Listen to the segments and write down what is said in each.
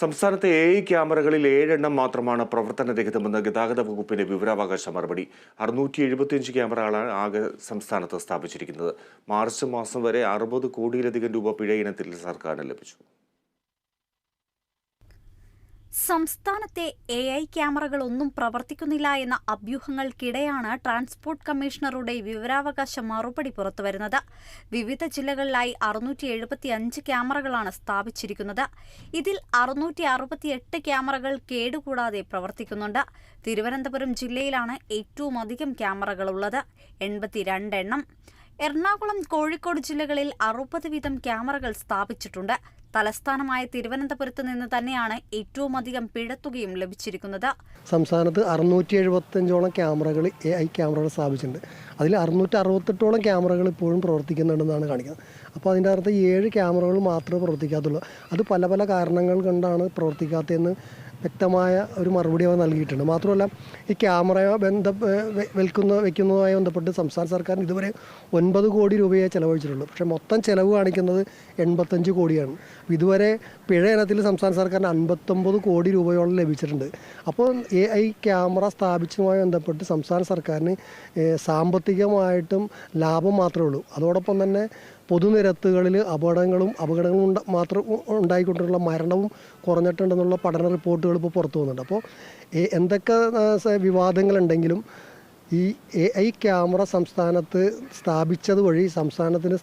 സംസ്ഥാനത്തെ ഐ ക്യാമറകളിൽ ഏഴെണ്ണം മാത്രമാണ് പ്രവർത്തനരഹിതമെന്ന് ഗതാഗത വകുപ്പിന്റെ വിവരാവകാശ മറുപടി. അറുന്നൂറ്റി എഴുപത്തിയഞ്ച് ക്യാമറകളാണ് ആകെ സംസ്ഥാനത്ത് സ്ഥാപിച്ചിരിക്കുന്നത്. മാർച്ച് മാസം വരെ അറുപത് കോടിയിലധികം രൂപ പിഴ ഇനത്തിൽ സർക്കാരിന് ലഭിച്ചു. സംസ്ഥാനത്തെ എ ഐ ക്യാമറകളൊന്നും പ്രവർത്തിക്കുന്നില്ല എന്ന അഭ്യൂഹങ്ങൾക്കിടെയാണ് ട്രാൻസ്പോർട്ട് കമ്മീഷണറുടെ വിവരാവകാശ മറുപടി പുറത്തുവരുന്നത്. വിവിധ ജില്ലകളിലായി അറുന്നൂറ്റി എഴുപത്തി അഞ്ച് ക്യാമറകളാണ് സ്ഥാപിച്ചിരിക്കുന്നത്. ഇതിൽ അറുന്നൂറ്റി അറുപത്തിയെട്ട് ക്യാമറകൾ കേടുകൂടാതെ പ്രവർത്തിക്കുന്നുണ്ട്. തിരുവനന്തപുരം ജില്ലയിലാണ് ഏറ്റവും അധികം ക്യാമറകളുള്ളത്. എൺപത്തിരണ്ടെണ്ണം. എറണാകുളം കോഴിക്കോട് ജില്ലകളിൽ അറുപത് വീതം ക്യാമറകൾ സ്ഥാപിച്ചിട്ടുണ്ട്. തലസ്ഥാനമായ തിരുവനന്തപുരത്ത് നിന്ന് തന്നെയാണ് ഏറ്റവും അധികം പിഴത്തുകയും ലഭിച്ചിരിക്കുന്നത്. സംസ്ഥാനത്ത് അറുന്നൂറ്റി എഴുപത്തഞ്ചോളം ക്യാമറകൾ എ ഐ ക്യാമറകൾ സ്ഥാപിച്ചിട്ടുണ്ട്. അതിൽ അറുന്നൂറ്റി അറുപത്തെട്ടോളം ക്യാമറകൾ ഇപ്പോഴും പ്രവർത്തിക്കുന്നുണ്ടെന്നാണ് കാണിക്കുന്നത്. അപ്പോൾ അതിന്റെ അകത്ത് ഏഴ് ക്യാമറകൾ മാത്രമേ പ്രവർത്തിക്കാത്തുള്ളൂ. അത് പല പല കാരണങ്ങൾ കൊണ്ടാണ് പ്രവർത്തിക്കാത്തതെന്ന് വ്യക്തമായ ഒരു മറുപടി അവർ നൽകിയിട്ടുണ്ട്. മാത്രമല്ല ഈ ക്യാമറ ബന്ധ വിൽക്കുന്ന വയ്ക്കുന്നതുമായി ബന്ധപ്പെട്ട് സംസ്ഥാന സർക്കാരിന് ഇതുവരെ ഒൻപത് കോടി രൂപയെ ചിലവഴിച്ചിട്ടുള്ളൂ. പക്ഷേ മൊത്തം ചിലവ് കാണിക്കുന്നത് എൺപത്തഞ്ച് കോടിയാണ്. ഇതുവരെ പിഴ ഇനത്തിൽ സംസ്ഥാന സർക്കാരിന് അൻപത്തൊമ്പത് കോടി രൂപയോളം ലഭിച്ചിട്ടുണ്ട്. അപ്പോൾ എ ഐ ക്യാമറ സ്ഥാപിച്ചതുമായി ബന്ധപ്പെട്ട് സംസ്ഥാന സർക്കാരിന് സാമ്പത്തികമായിട്ടും ലാഭം മാത്രമേ ഉള്ളൂ. അതോടൊപ്പം തന്നെ പൊതുനിരത്തുകളിൽ അപകടങ്ങളും അപകടങ്ങളും ഉണ്ട മാത്രം ഉണ്ടായിക്കൊണ്ടുള്ള മരണവും കുറഞ്ഞിട്ടുണ്ടെന്നുള്ള പഠന റിപ്പോർട്ടുകൾ ഇപ്പോൾ പുറത്തു വന്നിട്ടുണ്ട്. അപ്പോൾ എന്തൊക്കെ വിവാദങ്ങളുണ്ടെങ്കിലും ഈ എ ഐ ക്യാമറ സംസ്ഥാനത്ത് സ്ഥാപിച്ചത് വഴി സംസ്ഥാനത്തിന്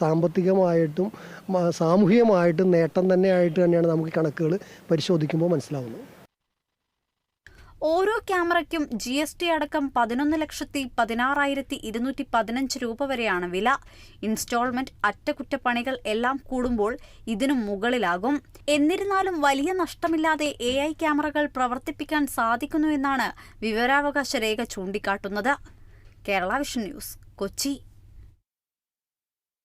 സാമ്പത്തികമായിട്ടും സാമൂഹികമായിട്ടും നേട്ടം തന്നെയായിട്ട് തന്നെയാണ് നമുക്ക് കണക്കുകൾ പരിശോധിക്കുമ്പോൾ മനസ്സിലാവുന്നത്. ഓരോ ക്യാമറയ്ക്കും ജി എസ് ടി അടക്കം പതിനൊന്ന് ലക്ഷത്തി പതിനാറായിരത്തി ഇരുന്നൂറ്റി പതിനഞ്ച് രൂപ വരെയാണ് വില. ഇൻസ്റ്റാൾമെന്റ് അറ്റകുറ്റപ്പണികൾ എല്ലാം കൂടുമ്പോൾ ഇതിനു മുകളിലാകും. എന്നിരുന്നാലും വലിയ നഷ്ടമില്ലാതെ എ ഐ ക്യാമറകൾ പ്രവർത്തിപ്പിക്കാൻ സാധിക്കുന്നു എന്നാണ് വിവരാവകാശ രേഖ ചൂണ്ടിക്കാട്ടുന്നത്. Kerala vision news Kochi.